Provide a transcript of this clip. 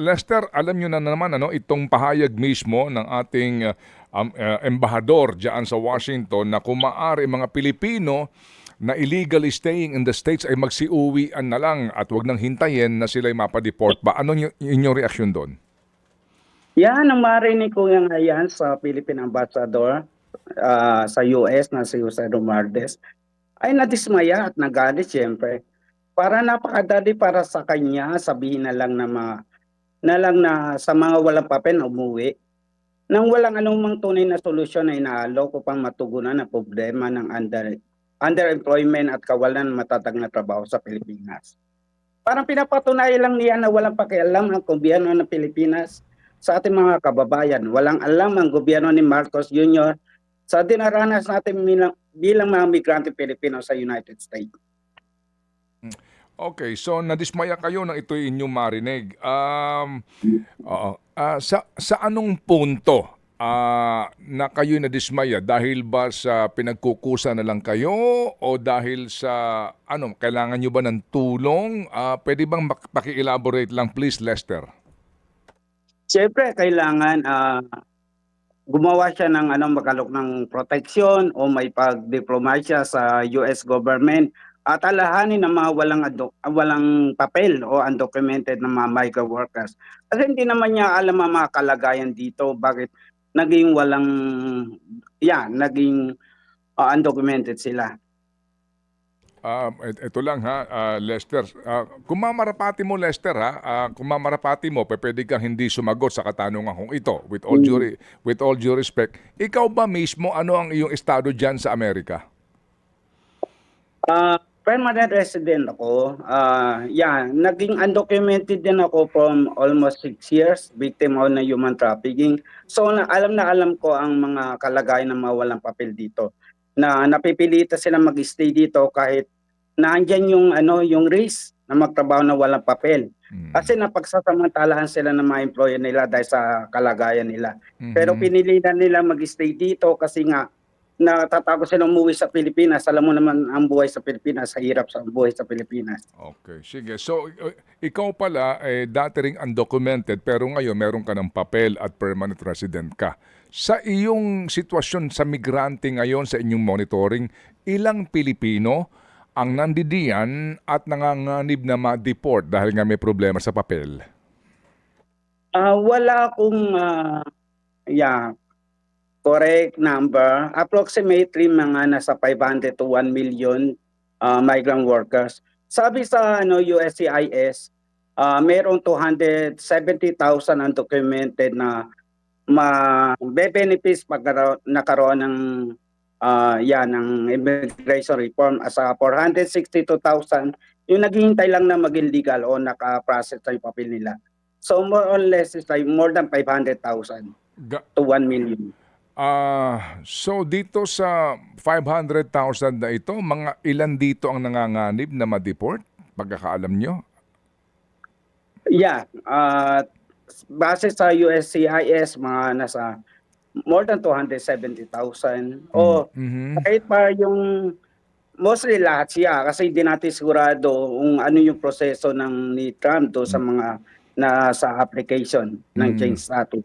Lester, alam nyo na naman ano itong pahayag mismo ng ating uh, um, uh, embahador diyan sa Washington na kung maaari mga Pilipino na illegally staying in the States ay magsiuwian na lang at wag nang hintayin na sila'y mapadeport ba? Ano inyong reaksyon doon? Yan ang marinig ko yung yan sa Philippine Ambassador ah, sa US na si Jose Romardes ay nadismaya at nagalit siyempre. Para napakadali para sa kanya sabihin na lang na, ma, na lang na sa mga walang papel na umuwi nang walang anumang tunay na solusyon na inaalo upang matugunan ang problema ng under, underemployment at kawalan ng matatag na trabaho sa Pilipinas. Parang pinapatunayan lang niya na walang pakialam ang gobyerno ng Pilipinas sa ating mga kababayan. Walang alam ang gobyerno ni Marcos Jr. sa dinaranas natin bilang, bilang mga migrante Pilipino sa United States. Okay, so nadismaya kayo nang ito'y inyong marinig. Um, oo. Ah, sa, sa anong punto ah, na kayo nadismaya? Dahil ba sa pinagkukusa na lang kayo o dahil sa ano, kailangan nyo ba ng tulong? Ah, pwede bang paki-elaborate lang please, Lester? Siyempre, kailangan ah, gumawa siya ng ano, magalok ng proteksyon o may pagdiplomasya sa US government at alahanin ng mga walang ado- walang papel o undocumented na mga migrant workers. Kasi hindi naman niya alam ang mga kalagayan dito, bakit naging walang, yeah, naging ah, undocumented sila. Ah, et- ito lang ha, ah, Lester. Ah, kung mamarapati mo, Lester ha, ah, kung mamarapati mo, pwede kang hindi sumagot sa katanungan kong ito. With all, due, re- with all due respect, ikaw ba mismo, ano ang iyong estado dyan sa Amerika? Ah, permanent resident ako. Ah, yeah, naging undocumented din ako from almost six years, victim ako ng human trafficking. So na, alam na alam ko ang mga kalagayan ng mga walang papel dito. Na napipilitan sila mag-stay dito kahit naandyan yung ano, yung risk na magtrabaho na walang papel. Mm. Kasi napagsasamantalahan sila ng mga employer nila dahil sa kalagayan nila. Pero Mhm. pinili na nila mag-stay dito kasi nga natatakot sila umuwi sa Pilipinas. Alam mo naman ang buhay sa Pilipinas, sa hirap sa buhay sa Pilipinas. Okay, sige. So, uh, ikaw pala, eh, dati ring undocumented, pero ngayon meron ka ng papel at permanent resident ka. Sa iyong sitwasyon sa migrante ngayon, sa inyong monitoring, ilang Pilipino ang nandidiyan at nanganganib na ma-deport dahil nga may problema sa papel? Ah, wala akong ah, yeah, correct number. Approximately mga nasa 500 to 1 million ah, migrant workers. Sabi sa ano USCIS, ah mayroong 270,000 undocumented na ma-benefits pag nakaroon ng ah yan ng immigration reform as a 462,000 yung naghihintay lang na maging legal o naka-process na yung papel nila. So more or less is like more than 500,000 Ga- to 1 million. Ah, so dito sa 500,000 na ito, mga ilan dito ang nanganganib na ma-deport? Pagkakaalam nyo? Yeah, uh, base sa USCIS mga nasa more than 270,000 o Mhm. kahit pa yung mostly lahat siya kasi hindi natin sigurado kung ano yung proseso ng ni Trump do sa mga na sa application ng Mm. change status.